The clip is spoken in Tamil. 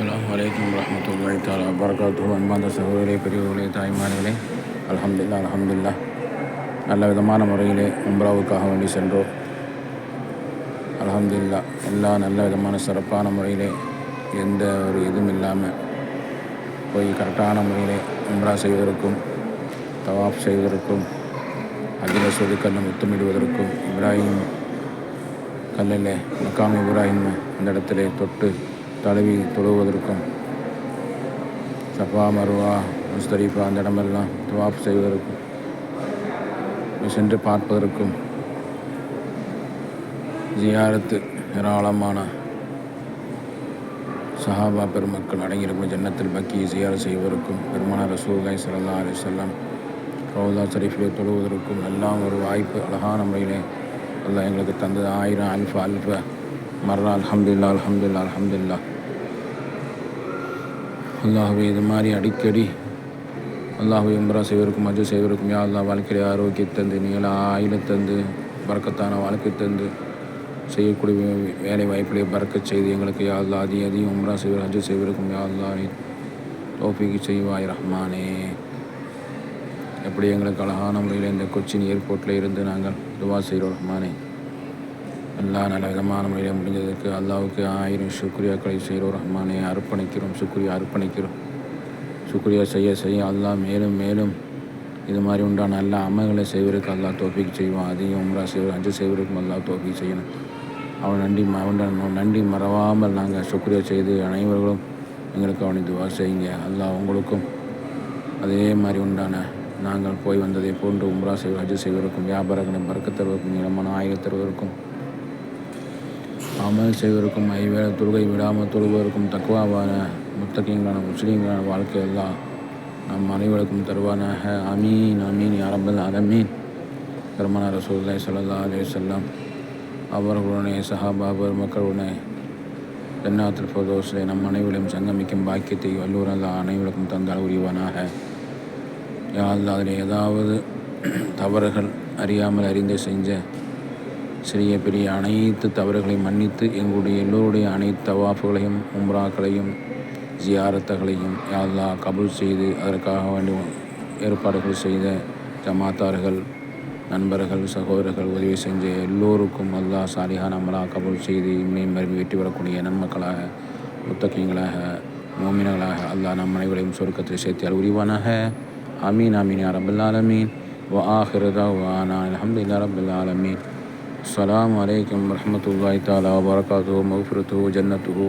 அஸ்லாம் வலைக்கம் வரமத்துல்லாஹி தாலா வரகாத்து அன்பாந்த சகோதரே பெரியவர்களே தாய்மார்களே அலமதுல்லா அலமதுல்லா நல்ல விதமான முறையிலே உம்ராவுக்காக வேண்டி சென்றோம் அலமதுல்லா எல்லா நல்ல விதமான சிறப்பான முறையிலே எந்த ஒரு இதுவும் இல்லாமல் போய் கரெக்டான முறையிலே உம்ரா செய்வதற்கும் தவாப் செய்வதற்கும் அகில சொதுக்கல்ல முத்தமிடுவதற்கும் இப்ராஹிம் கல்லில் மக்காம் இப்ராஹிம் அந்த இடத்துல தொட்டு தழுவி தொழுவதற்கும் சஃபா மருவா முஸ்தரிஃபா அந்த இடமெல்லாம் துவாப் செய்வதற்கும் சென்று பார்ப்பதற்கும் ஜியாரத்து ஏராளமான சஹாபா பெருமக்கள் அடங்கியிருக்கும். ஜன்னத்தில் பக்கி ஜியார் செய்வதற்கும் பெருமான ரசூகாய் சல்லா அலி செல்லம் ரவுதா ஷரீஃபிலே தொழுவதற்கும் எல்லாம் ஒரு வாய்ப்பு அழகான முறையிலே எல்லாம் எங்களுக்கு தந்தது. ஆயிரம் அல்ஃபா அல்ஃபா. மறுநாள் அலமதுல்லா அலமதுல்லா அலமதுல்லா அல்லாஹுவே இது மாதிரி அடிக்கடி அல்லாஹுவை உம்ரா செய்வருக்கும் மஜு செய்வருக்கும் யா அல்லா ஆரோக்கிய தந்து நீள ஆயுள தந்து பறக்கத்தான வாழ்க்கை தந்து செய்யக்கூடிய வேலை வாய்ப்பிலே பறக்கச் செய்து எங்களுக்கு யா அல்லா அதிக அதிகம் உம்ரா செய்வர் ஹஜ்ஜு செய்வருக்கும் யா அல்லா தோஃபிக்கு செய்வாய் ரஹ்மானே. எப்படி எங்களுக்கு அழகான முறையில் இந்த கொச்சின் ஏர்போர்ட்டில் இருந்து நாங்கள் துவா செய்கிறோம் ரஹ்மானே. எல்லா நல்ல விதமான முறையில் முடிஞ்சதுக்கு அல்லாவுக்கு ஆயிரம் சுக்ரியாக்களை செய்கிறோம். ரஹ்மானை அர்ப்பணிக்கிறோம். சுக்ரியா அர்ப்பணிக்கிறோம். சுக்ரியா செய்ய செய்ய அல்லாஹ் மேலும் மேலும் இது மாதிரி உண்டான நல்ல அமல்களை செய்வதற்கு அல்லாஹ் தோப்பிக்கு செய்வான். அதிகம் உம்ரா செய்வது அஞ்சு செய்வதற்கும் அல்லாஹ் தோப்பிக்கு செய்யணும். அவன் நன்றி ம- அவன் நன்றி மறவாமல் நாங்கள் சுக்ரியா செய்து அனைவர்களும் எங்களுக்கு அவனை துவா செய்யுங்க. அல்லாஹ் உங்களுக்கும் அதே மாதிரி உண்டான நாங்கள் போய் வந்ததை போன்று உம்ரா செய்வது ஹஜ்ஜு செய்வதற்கும் வியாபாரங்களை பறக்க தருவதற்கும் இளமான ஆயுத தருவதற்கும் அமல் செய்வதற்கும் ஐவேளை தொழுகை விடாமல் தொழுவதற்கும் தக்குவாவான முத்தகிங்களான முஸ்லீம்களான வாழ்க்கையெல்லாம் நம் அனைவருக்கும் தருவானாக. அமீன் அமீன் யாரம்பல் அலமீன் பெருமான ரசூல்லாய் சல்லா அலே செல்லம் அவர்களுடனே சஹாபா பெருமக்களுடனே ஜன்னாத்துல் ஃபதோஸிலே நம் அனைவரையும் சங்கமிக்கும் பாக்கியத்தை வல்லூர் அல்லா அனைவருக்கும் தந்தால் உரியவனாக யா அதில் ஏதாவது தவறுகள் அறியாமல் அறிந்து செஞ்ச சிறிய பெரிய அனைத்து தவறுகளையும் மன்னித்து எங்களுடைய எல்லோருடைய அனைத்து தவாஃபுகளையும் உம்ராக்களையும் ஜியாரத்துகளையும் யாழ்லா கபூல் செய்து அதற்காக வேண்டிய ஏற்பாடுகள் செய்த ஜமாத்தார்கள் நண்பர்கள் சகோதரர்கள் உதவி செஞ்ச எல்லோருக்கும் அல்லா சாலிஹான் அமலா கபூல் செய்து இம்மையும் மருந்து வெற்றி பெறக்கூடிய நன்மக்களாக முத்தக்கியங்களாக மோமினங்களாக அல்லா நம் அனைவரையும் சொர்க்கத்தில் சேர்த்தியால் உரிவானாக அமீன் அமீன் ஆமீன் அரபுல்லாலமீன் வ ஆஹிரதா வானா அலமதுல்லா ரபுல்லாலமீன் السلام علیکم ورحمۃ اللہ تعالیٰ وبرکاتہ مغفرت جنت ہو